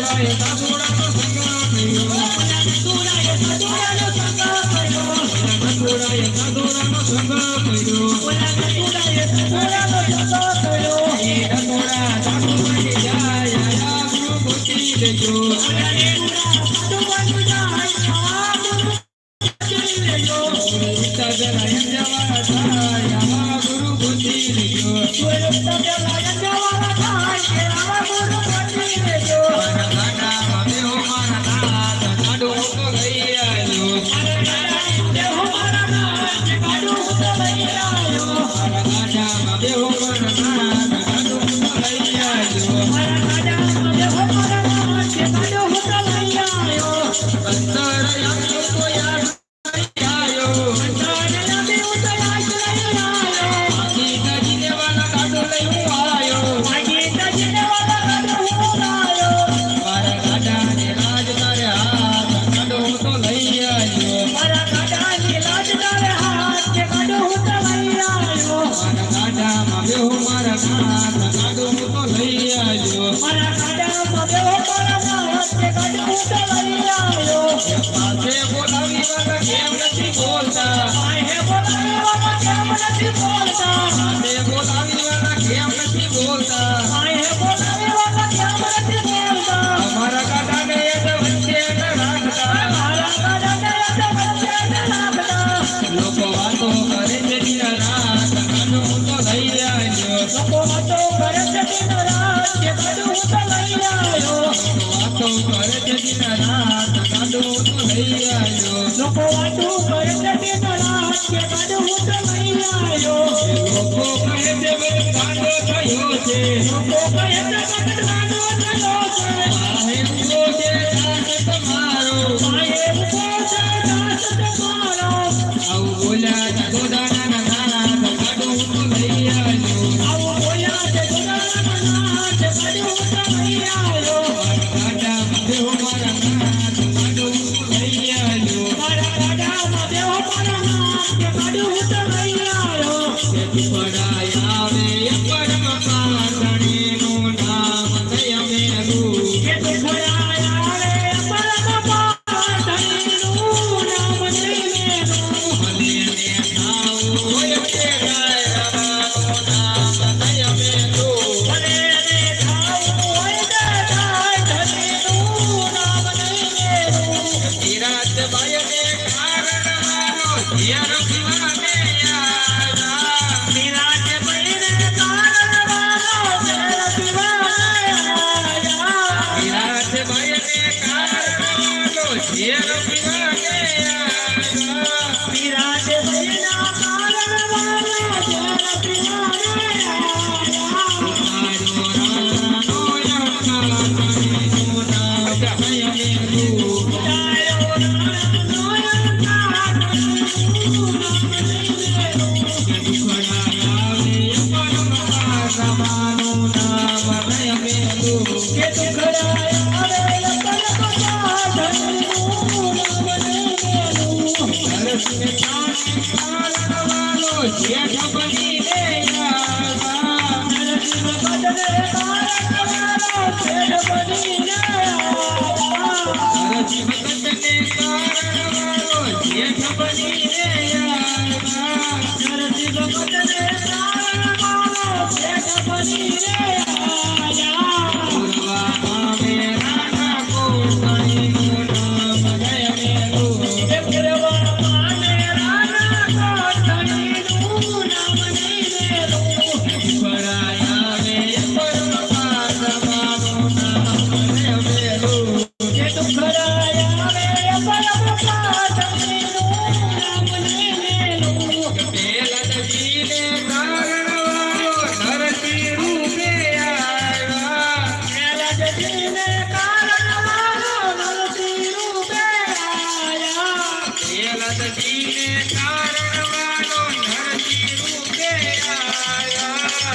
Ola નથોડાએ Thank you. તારણવાળો Narsinh રૂપે આયા.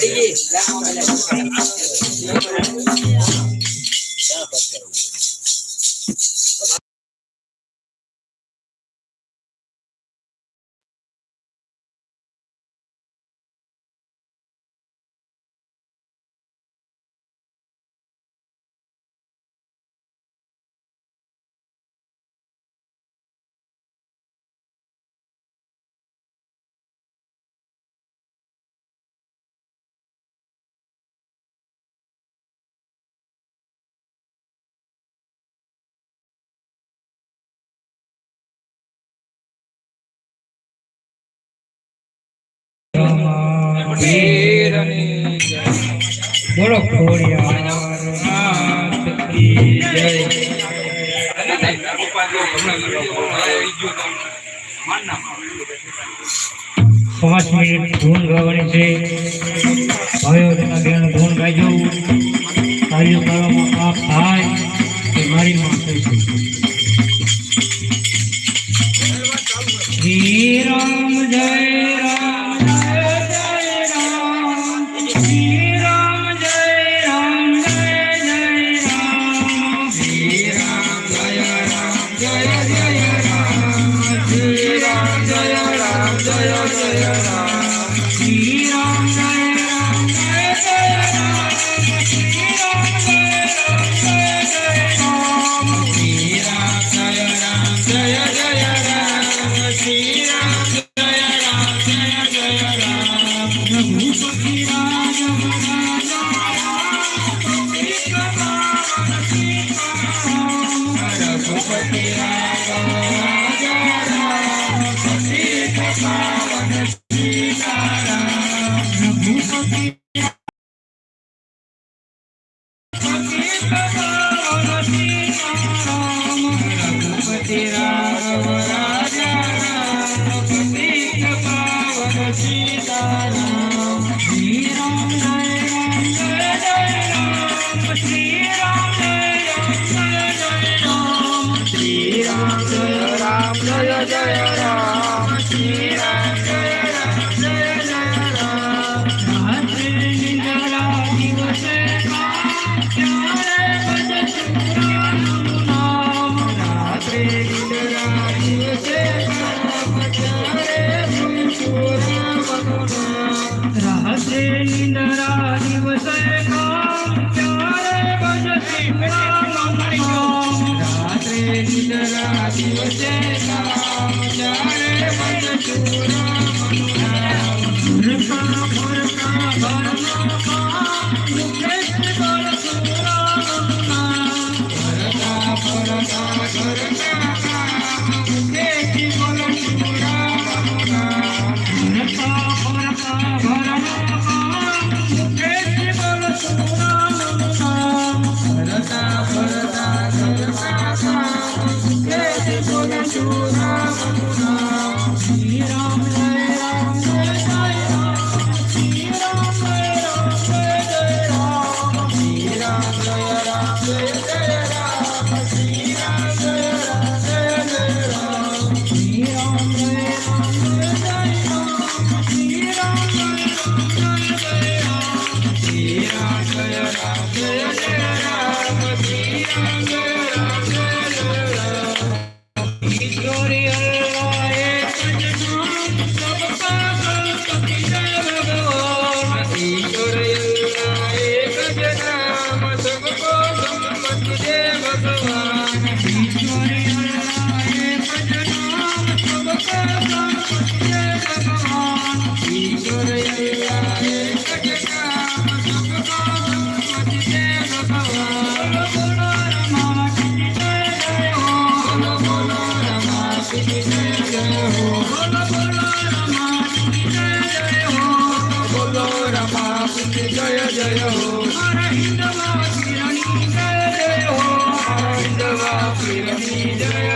Thank you. પાંચ મિનિટ ધૂન ગાવાની છે. ભાઈઓ તેના બેન ધૂન ગાજો. કાર્ય કરવામાં પાપ થાય કે મારી માફી છે Raghupati Ram Thank you. Hallelujah.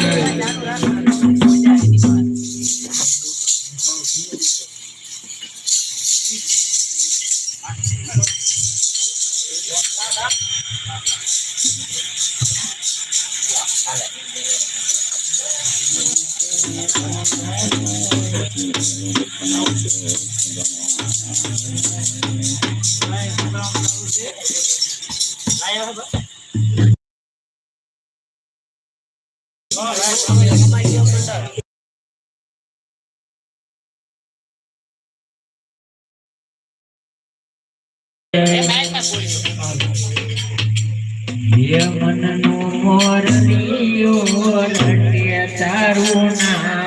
Thank you. carona.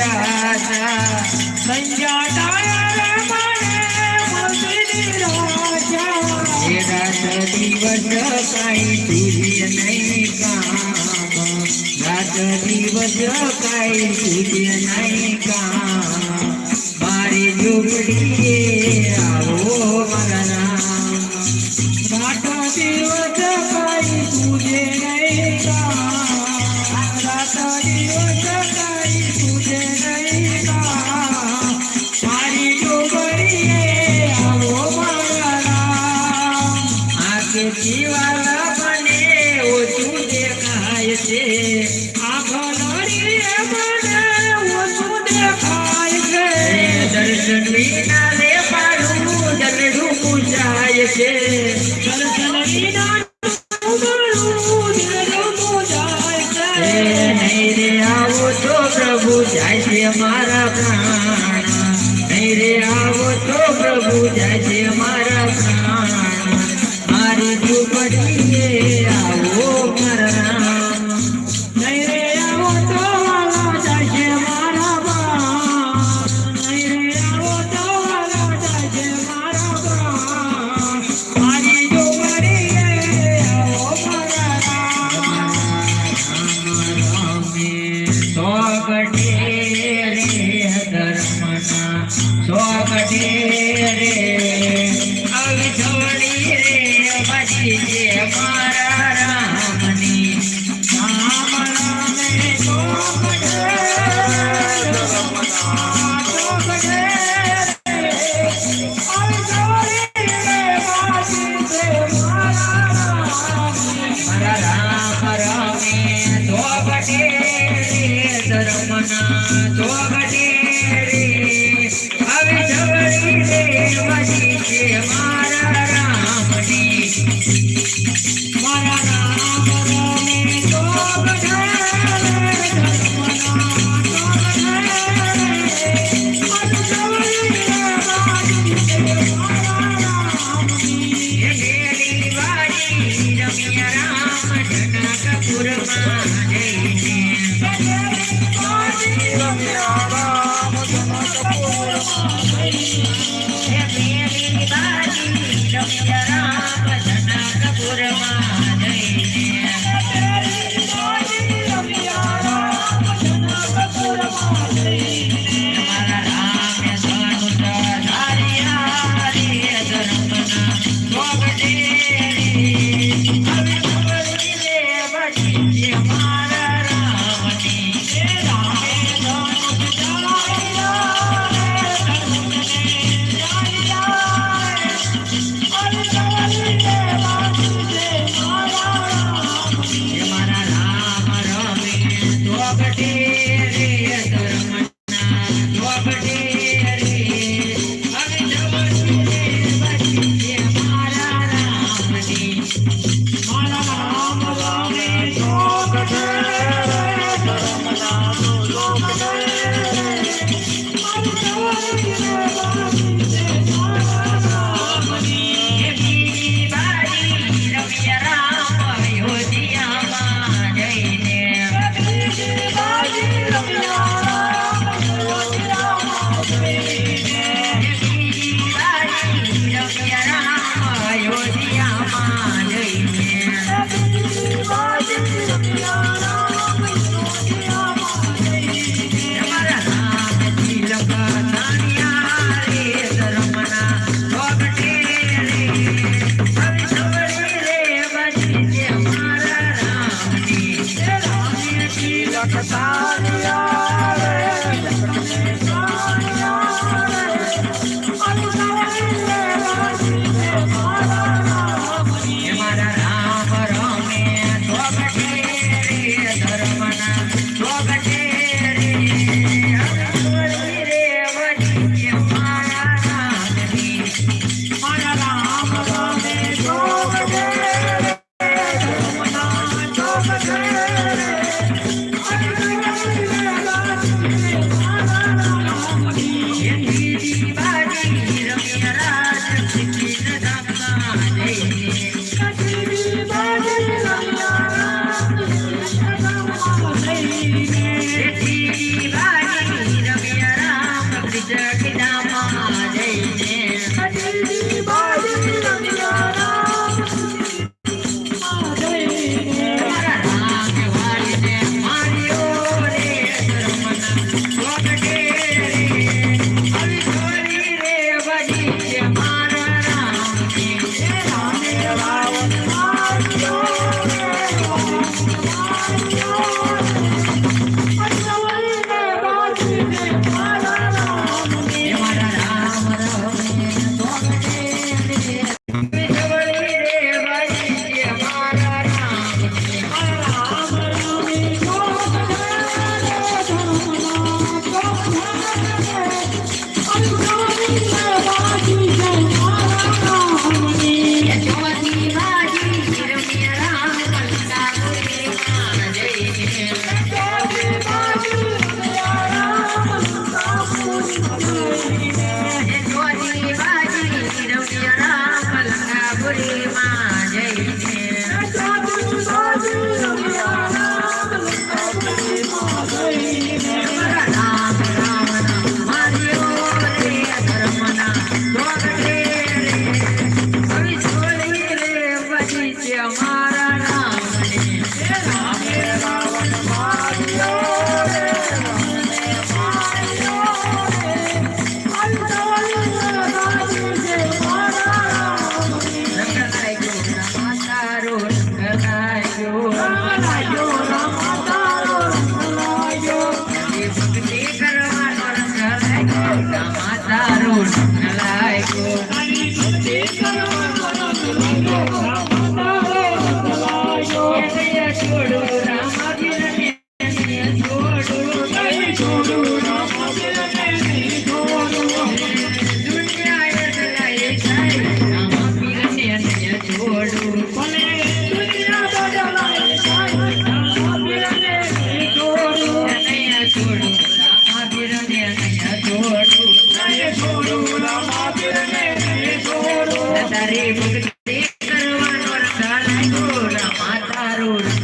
રાજા સંજા તારા મને રાજા હે રાત દિવસ કાઈ સૂર્ય નહીં કામ રાત દિવસ કાઈ સૂર્ય મારી ઝૂંપડીએ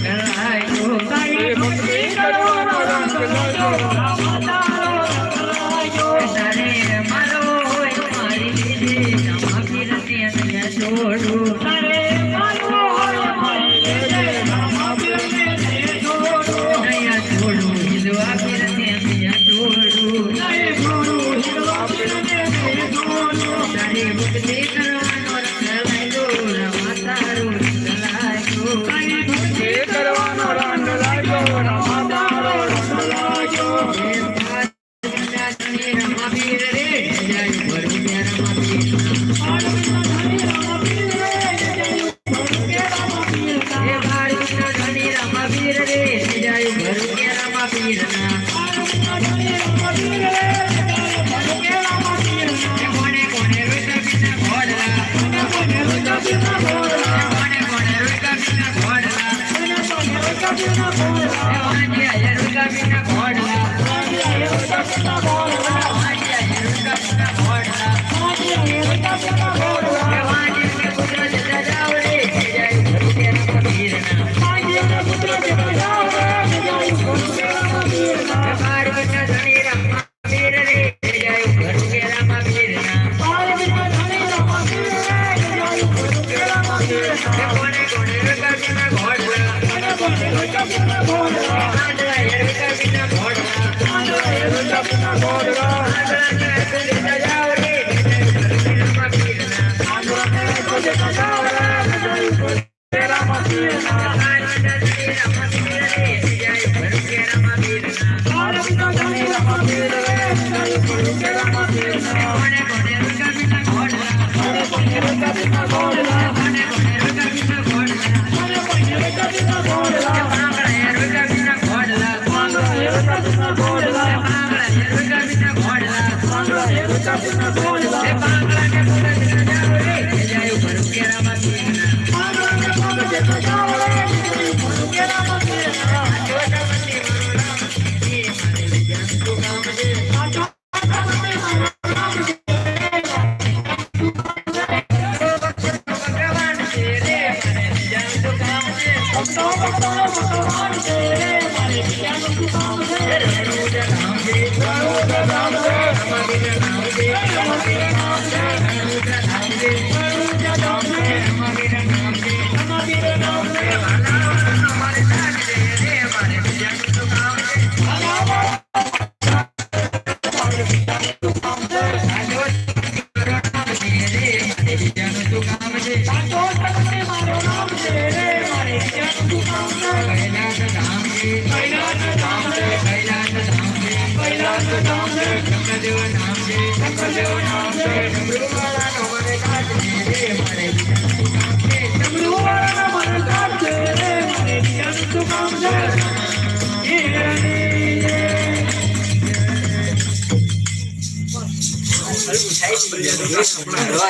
and I know. Thank you. Thank you.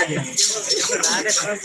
你说谁是男的穿